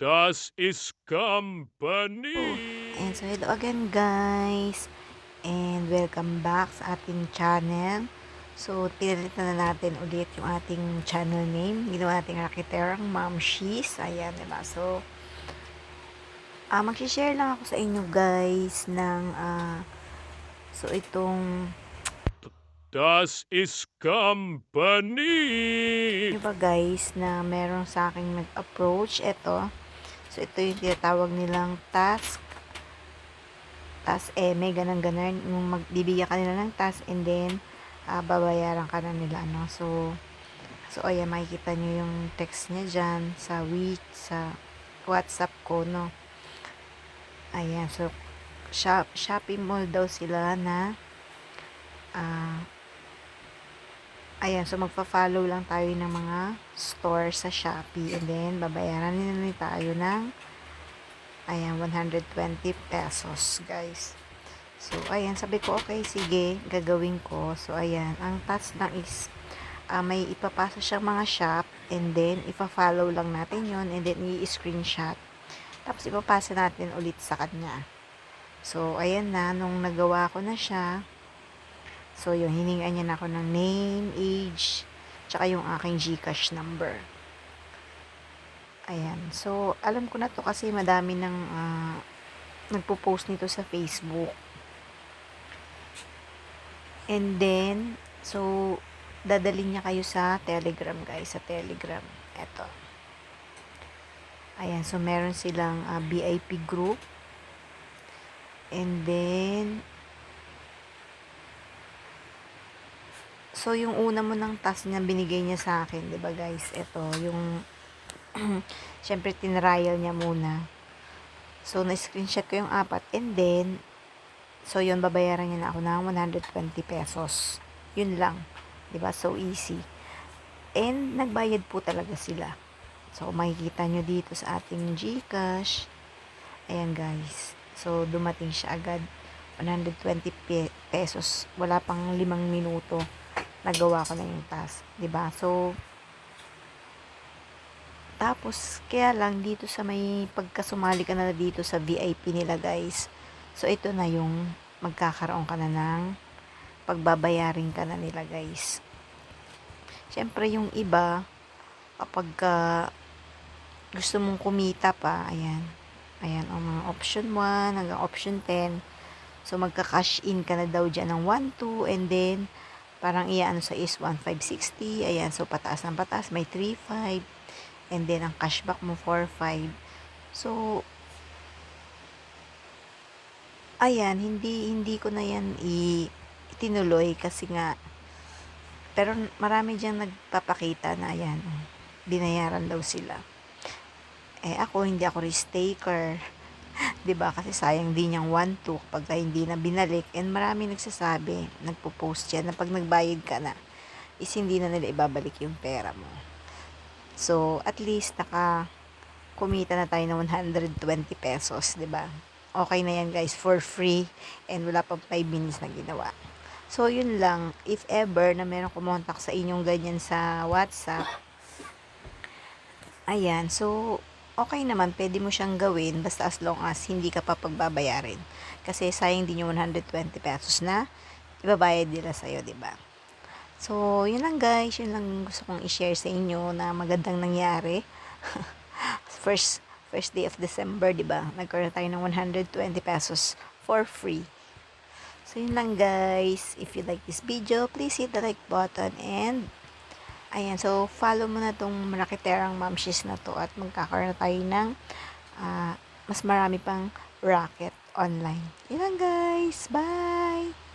Das ist Company. And so hello again guys and welcome back sa ating channel. So pinalitan na natin ulit yung ating channel name. Ginawa natin Rakiterang Mom She's. Ayan, diba? So ah mag-share lang ako sa inyo guys ng ah so itong Das ist Company. Di ba guys na meron sa akin nag-approach ito. So ito yung tinatawag nilang task task eme, ganun ganun. Yung magbibigyan ka nila ng task and then ah, babayaran ka na nila. No? So, so ayan, makikita nyo yung text niya dyan sa week, sa WhatsApp ko, no? Ayan, so shop, Shopee Mall daw sila na ah Ayan, so magpa-follow lang tayo ng mga store sa Shopee and then babayaran nila tayo ng ayan, 120 pesos, guys. So, ayan, sabi ko, okay, sige, gagawin ko. So, ayan, ang task lang is ah, may ipapasa siyang mga shop and then ipa-follow lang natin yon and then i-screenshot. Tapos ipapasa natin ulit sa kanya. So, ayan na, nung nagawa ko na siya, So, yung hiningan niya na ako ng name, age, tsaka yung aking Gcash number. Ayan. So, alam ko na to kasi madami nang uh, nagpo-post nito sa Facebook. And then, so, dadalhin niya kayo sa Telegram, guys. Sa Telegram. Eto. Ayan. So, meron silang uh, VIP group. And then, So, yung una mo ng task niya, binigay niya sa akin, di ba guys? Ito, yung, syempre, tinrial niya muna. So, na-screenshot ko yung apat. And then, so, yun, babayaran niya na ako ng 120 pesos. Yun lang. Ba? So, easy. And, nagbayad po talaga sila. So, makikita nyo dito sa ating Gcash. Ayan, guys. So, dumating siya agad. 120 pesos. Wala pang limang minuto nagawa ko na yung task, 'di ba? So tapos kaya lang dito sa may pagkasumali ka na dito sa VIP nila, guys. So ito na yung magkakaroon ka na ng pagbabayarin ka na nila, guys. Siyempre yung iba kapag uh, gusto mong kumita pa, ayan. Ayan, ang mga option 1 hanggang option 10. So, magka-cash in ka na daw dyan ng 1, 2, and then, parang iyaano sa is 1,560. Ayan, so pataas ng pataas, may 3,500. And then, ang cashback mo 4,500. So, ayan, hindi, hindi ko na yan i, itinuloy kasi nga, pero marami diyang nagpapakita na ayan, binayaran daw sila. Eh, ako, hindi ako risk taker 'di ba? Kasi sayang din yung 1 2 kapag hindi na binalik. And marami nagsasabi, nagpo-post yan na pag nagbayad ka na, is hindi na nila ibabalik yung pera mo. So, at least naka kumita na tayo ng 120 pesos, 'di ba? Okay na yan, guys, for free and wala pang 5 minutes na ginawa. So, yun lang. If ever na meron kumontak sa inyong ganyan sa WhatsApp, ayan, so, okay naman, pwede mo siyang gawin basta as long as hindi ka pa pagbabayarin. Kasi sayang din yung 120 pesos na ibabayad nila sa'yo, ba diba? So, yun lang guys, yun lang gusto kong i-share sa inyo na magandang nangyari. first first day of December, 'di ba? Nagkaroon tayo ng 120 pesos for free. So, yun lang guys. If you like this video, please hit the like button and Ayan, so follow mo na tong Rakiterang Mamshis na to at magkakaroon tayo ng uh, mas marami pang racket online. Yan guys. Bye!